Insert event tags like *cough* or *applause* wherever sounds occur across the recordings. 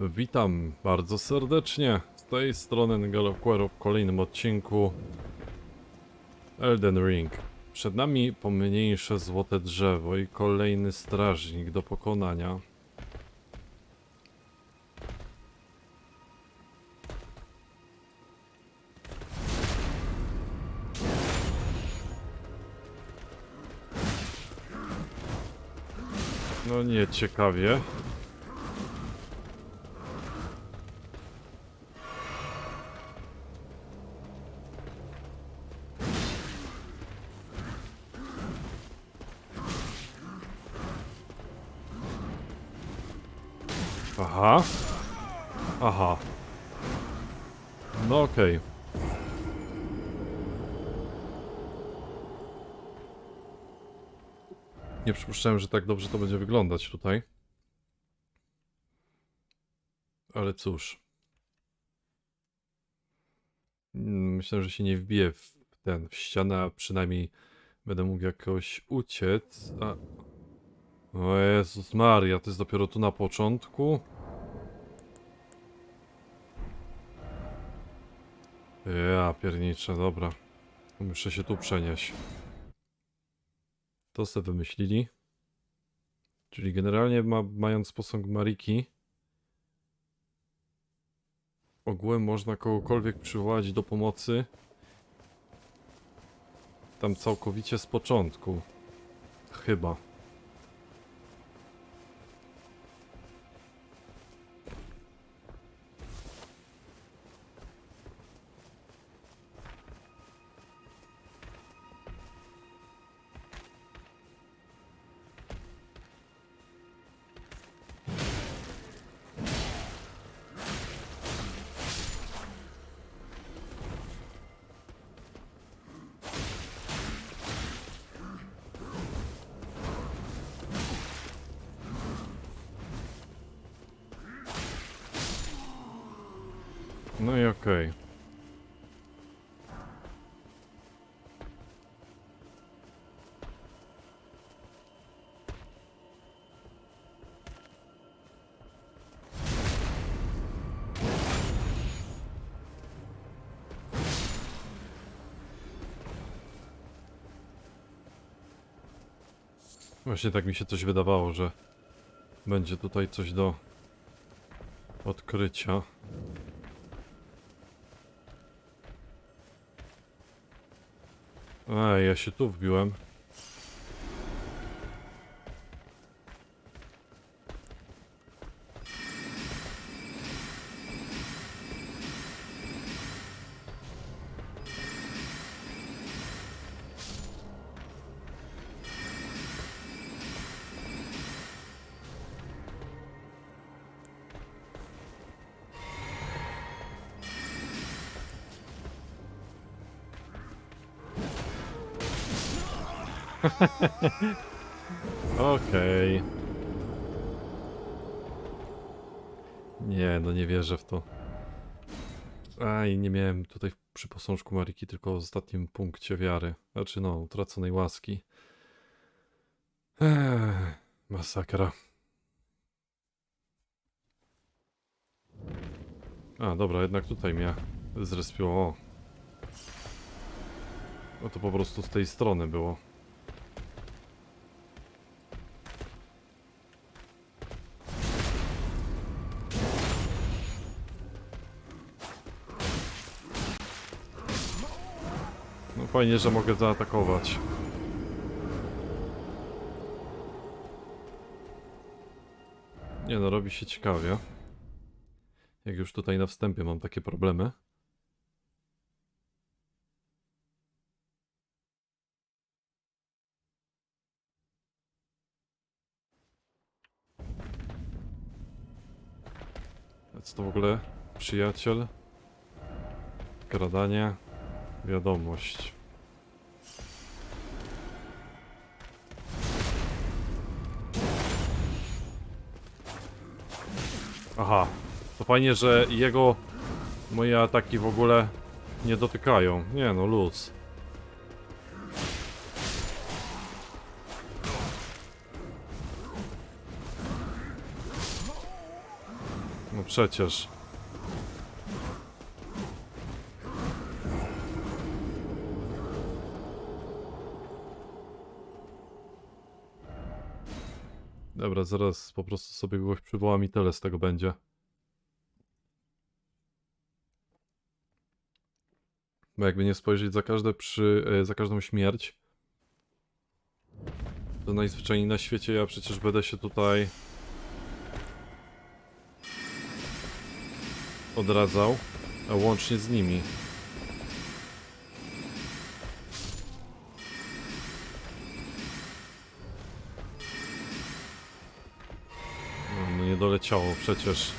Witam bardzo serdecznie. Z tej strony Ngaloquero w kolejnym odcinku Elden Ring. Przed nami pomniejsze złote drzewo i kolejny strażnik do pokonania. No nie ciekawie. Aha. Aha. No okej. Nie przypuszczałem, że tak dobrze to będzie wyglądać tutaj. Ale cóż. Mm, Myślę, że się nie wbiję w ten, w ścianę, a przynajmniej będę mógł jakoś uciec. A... O Jezus Maria, to jest dopiero tu na początku. Ja pierniczę, dobra. Muszę się tu przenieść. To sobie wymyślili. Czyli generalnie ma, mając posąg Mariki ogółem można kogokolwiek przywołać do pomocy tam całkowicie z początku. Chyba. No i okej. Właśnie tak mi się coś wydawało, że będzie tutaj coś do odkrycia. Ej, ja się tu wbiłem. *laughs* Okej. Nie, no nie wierzę w to. Aj, nie miałem tutaj przy posążku Mariki, tylko w ostatnim punkcie wiary. Znaczy no, utraconej łaski. Masakra. A, dobra, jednak tutaj mnie zrespiło. O. No to po prostu z tej strony było. Fajnie, że mogę zaatakować. Nie no, robi się ciekawie. Jak już tutaj na wstępie mam takie problemy. Co to w ogóle? Przyjaciel? Kradanie? Wiadomość. Aha, to fajnie, że jego moje ataki w ogóle nie dotykają. Nie no, luz. No przecież. Dobra, zaraz po prostu sobie kogoś przywołam i tyle z tego będzie. Bo jakby nie spojrzeć za każde przy, e, za każdą śmierć, to najzwyczajniej na świecie ja przecież będę się tutaj odradzał, a łącznie z nimi. Doleciało przecież.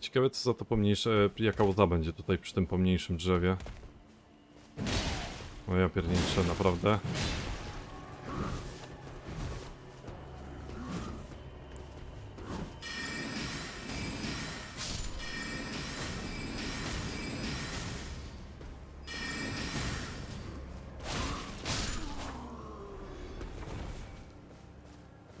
Ciekawe co za to pomniejsze, jaka łza będzie tutaj przy tym pomniejszym drzewie. O ja pierniczę, naprawdę.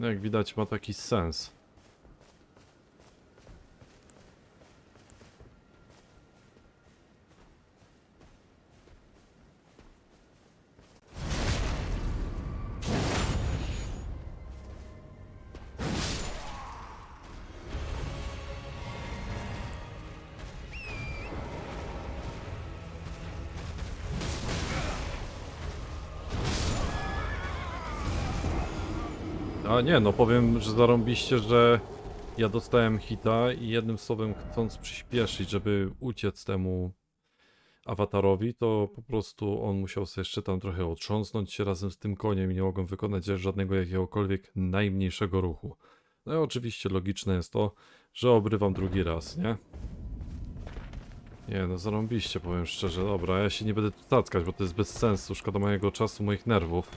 Jak widać ma taki sens. A nie, no powiem, że zarąbiście, że ja dostałem hita i jednym słowem chcąc przyspieszyć, żeby uciec temu awatarowi, to po prostu on musiał sobie jeszcze tam trochę otrząsnąć się razem z tym koniem i nie mogłem wykonać żadnego jakiegokolwiek najmniejszego ruchu. No i oczywiście logiczne jest to, że obrywam drugi raz, nie? Nie no, zarąbiście powiem szczerze, dobra, ja się nie będę tu tackać, bo to jest bez sensu, szkoda mojego czasu, moich nerwów.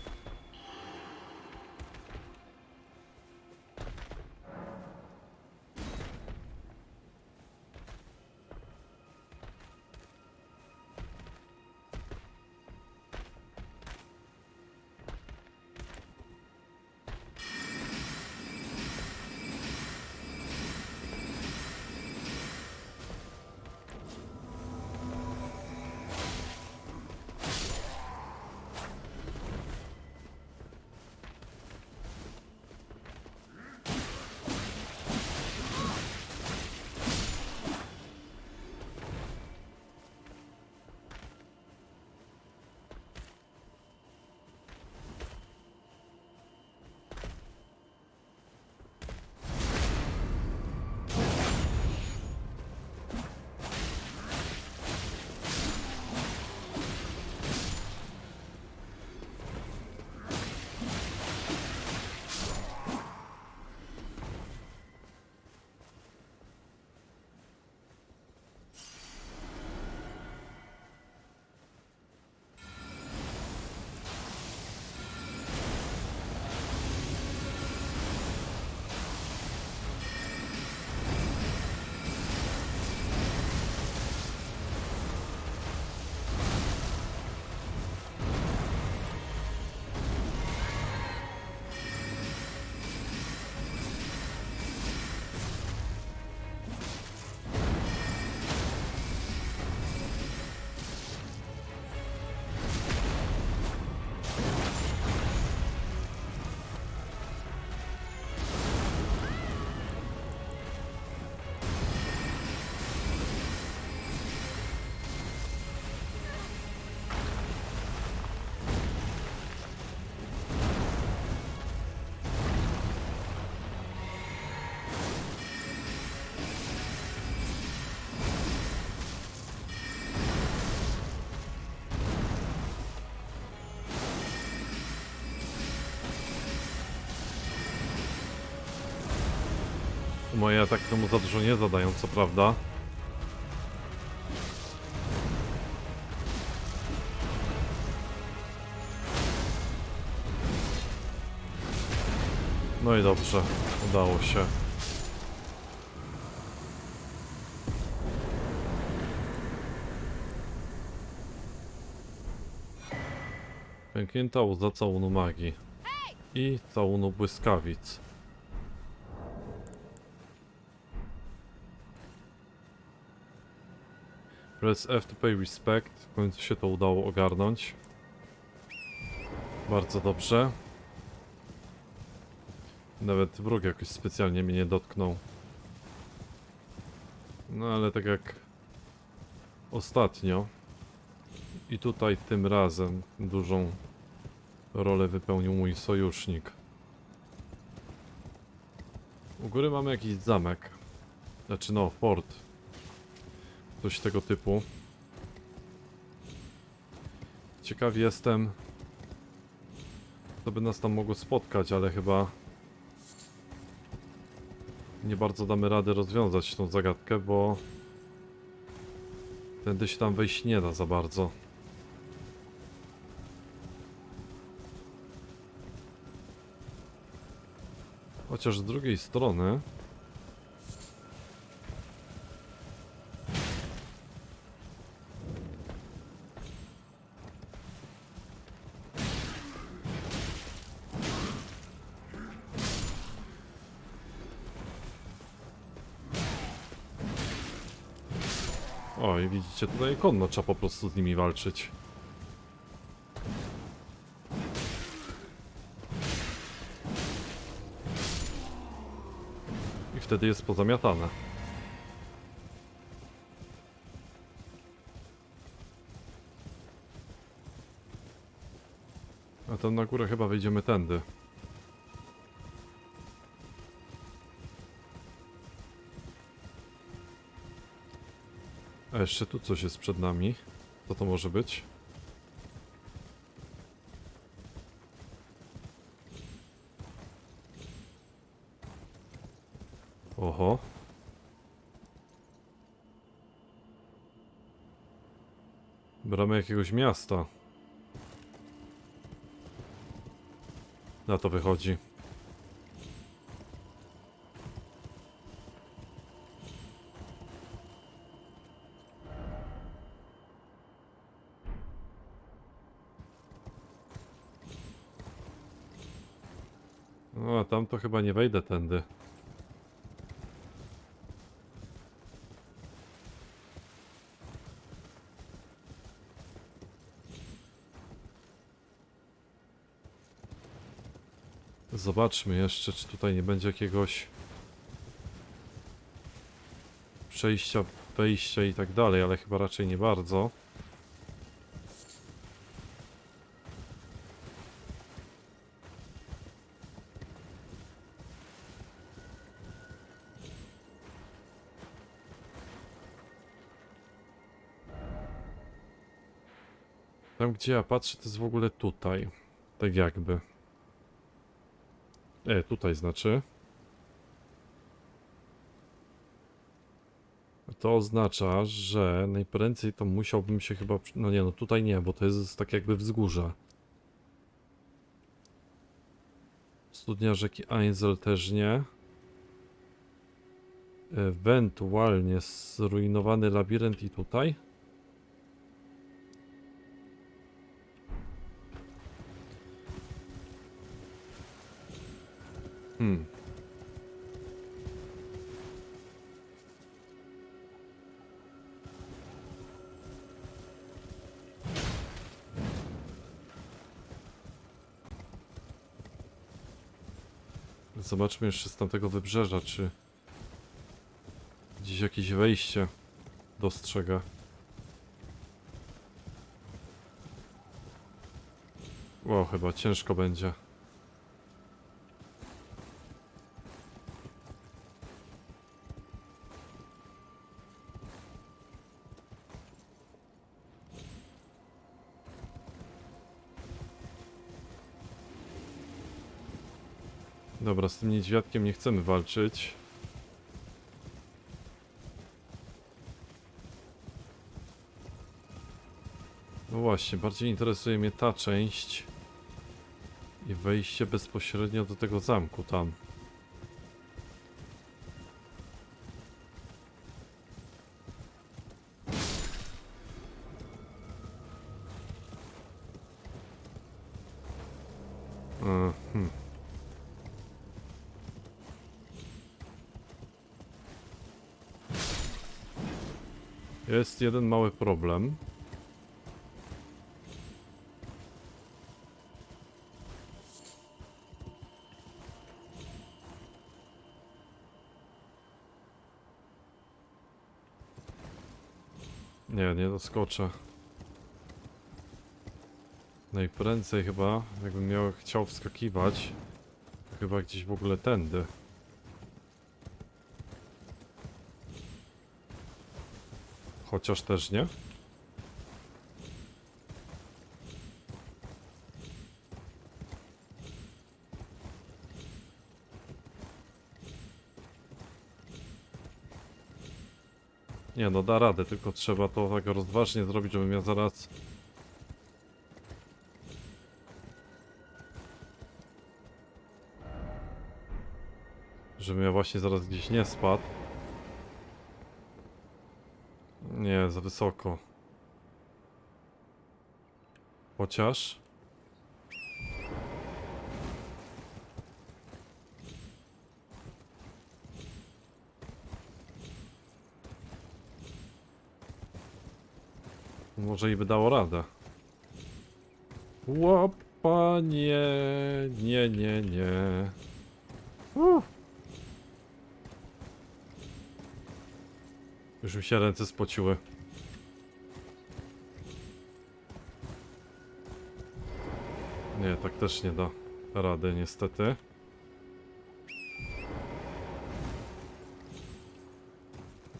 Moje ataki temu za dużo nie zadają, co prawda. No i dobrze, udało się. Pęknięta łza całunu magii i całunu błyskawic. Press F to pay respect. W końcu się to udało ogarnąć. Bardzo dobrze. Nawet wróg jakoś specjalnie mnie nie dotknął. No ale tak jak ostatnio i tutaj tym razem dużą rolę wypełnił mój sojusznik. U góry mamy jakiś zamek. Znaczy no, fort. Coś tego typu. Ciekaw jestem, co by nas tam mogło spotkać, ale chyba nie bardzo damy rady rozwiązać tą zagadkę, bo tędy się tam wejść nie da za bardzo. Chociaż z drugiej strony Oj, widzicie, tutaj konno trzeba po prostu z nimi walczyć. I wtedy jest pozamiatane. A tam na górę chyba wejdziemy tędy. A jeszcze tu coś jest przed nami. Co to może być? Oho. Bramy jakiegoś miasta. Na to wychodzi. To chyba nie wejdę tędy. Zobaczmy jeszcze, czy tutaj nie będzie jakiegoś przejścia, wejścia i tak dalej, ale chyba raczej nie bardzo. Tam gdzie ja patrzę to jest w ogóle tutaj. Tak jakby. E, tutaj znaczy. To oznacza, że najprędzej to musiałbym się chyba... No nie, no tutaj nie, bo to jest tak jakby wzgórze. Studnia rzeki Einzel też nie. Ewentualnie zrujnowany labirynt i tutaj. Hmm. Zobaczmy jeszcze z tamtego wybrzeża, czy gdzieś jakieś wejście dostrzega. Wow, chyba ciężko będzie. Dobra, z tym niedźwiadkiem nie chcemy walczyć. No właśnie, bardziej interesuje mnie ta część. I wejście bezpośrednio do tego zamku tam. E, Jest jeden mały problem. Nie, nie doskoczę. Najprędzej chyba, jakbym miał, chciał wskakiwać, chyba gdzieś w ogóle tędy. Chociaż też nie. Nie no, da radę, tylko trzeba to tak rozważnie zrobić, żebym ja zaraz... Żebym ja właśnie zaraz gdzieś nie spadł. Nie, za wysoko. Chociaż... Może i by dało radę. Łopa, nie, nie, nie, nie. Uff. Już mi się ręce spociły. Nie, tak też nie da rady niestety.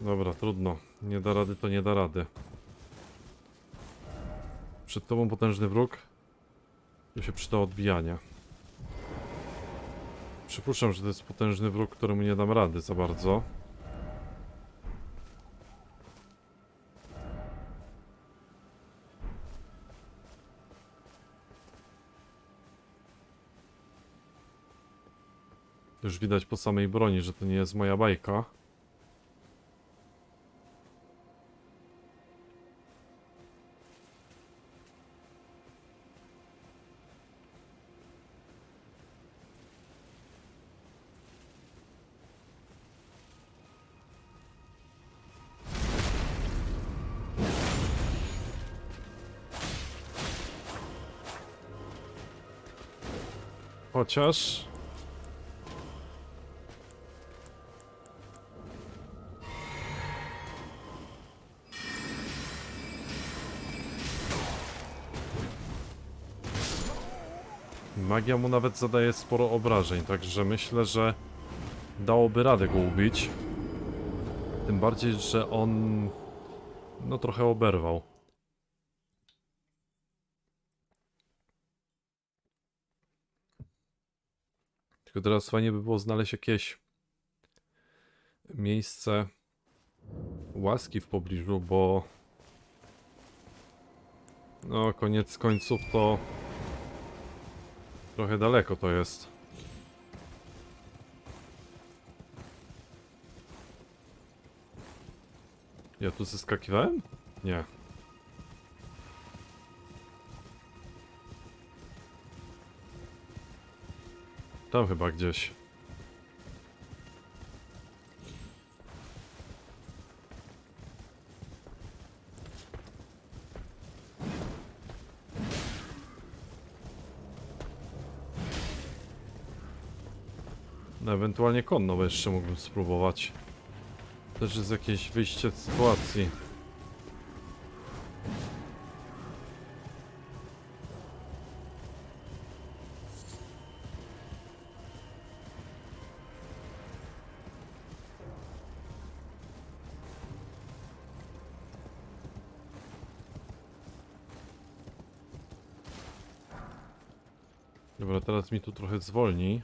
Dobra, trudno. Nie da rady to nie da rady. Przed tobą potężny wróg. Tu się przyda odbijania. Przypuszczam, że to jest potężny wróg, któremu nie dam rady za bardzo. Już widać po samej broni, że to nie jest moja bajka. Chociaż... Magia mu nawet zadaje sporo obrażeń, także myślę, że dałoby radę go ubić. Tym bardziej, że on no trochę oberwał. Tylko teraz fajnie by było znaleźć jakieś miejsce łaski w pobliżu, bo no koniec końców to trochę daleko to jest. Ja tu zeskakiwałem? Nie. Tam chyba gdzieś. Ewentualnie konno bo jeszcze mógłbym spróbować. Też jest jakieś wyjście z sytuacji. Dobra, teraz mi tu trochę zwolni.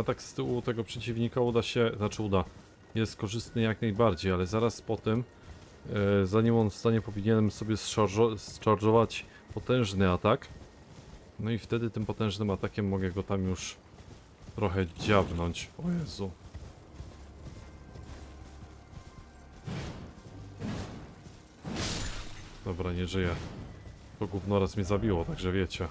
Atak z tyłu tego przeciwnika uda się, znaczy uda, jest korzystny jak najbardziej, ale zaraz po tym, e, zanim on wstanie, powinienem sobie zcharżować potężny atak. No i wtedy tym potężnym atakiem mogę go tam już trochę dziabnąć. O Jezu. Dobra, nie żyję. To gówno raz mnie zabiło, także wiecie.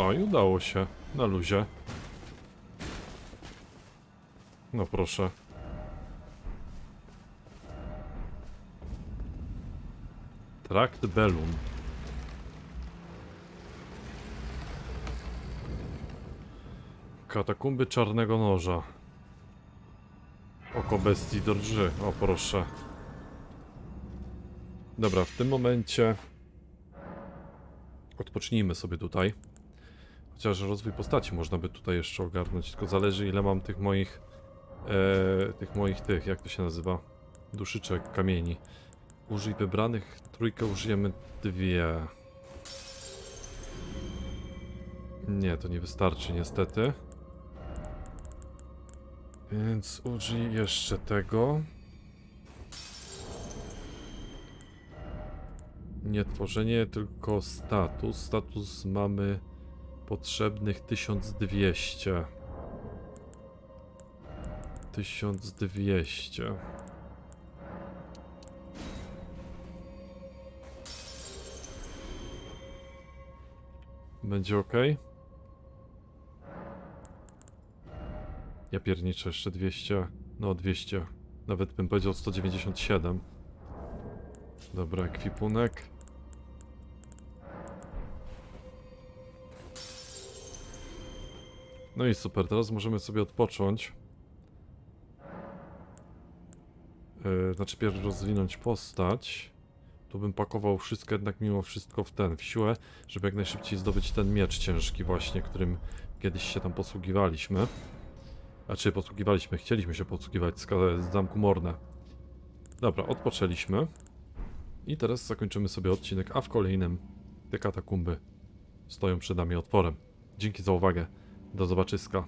O, i udało się. Na luzie. No proszę. Trakt Bellum. Katakumby Czarnego Noża. Oko bestii drży. O proszę. Dobra, w tym momencie odpocznijmy sobie tutaj. Chociaż rozwój postaci można by tutaj jeszcze ogarnąć, tylko zależy ile mam tych moich e, tych moich tych, jak to się nazywa? Duszyczek, kamieni. Użyj wybranych, trójkę użyjemy dwie. Nie, to nie wystarczy niestety. Więc użyj jeszcze tego. Nie tworzenie, tylko status. Status mamy potrzebnych 1200. 1200. Będzie ok? Ja pierniczę jeszcze 200. No 200. Nawet bym powiedział 197. Dobra, ekwipunek. No i super, teraz możemy sobie odpocząć. Yy, znaczy pierw rozwinąć postać. Tu bym pakował wszystko jednak mimo wszystko w ten, w siłę, żeby jak najszybciej zdobyć ten miecz ciężki właśnie, którym kiedyś się tam posługiwaliśmy. Znaczy posługiwaliśmy, chcieliśmy się posługiwać z, z zamku Morne. Dobra, odpoczęliśmy. I teraz zakończymy sobie odcinek, a w kolejnym te katakumby stoją przed nami otworem. Dzięki za uwagę. Do zobaczyska.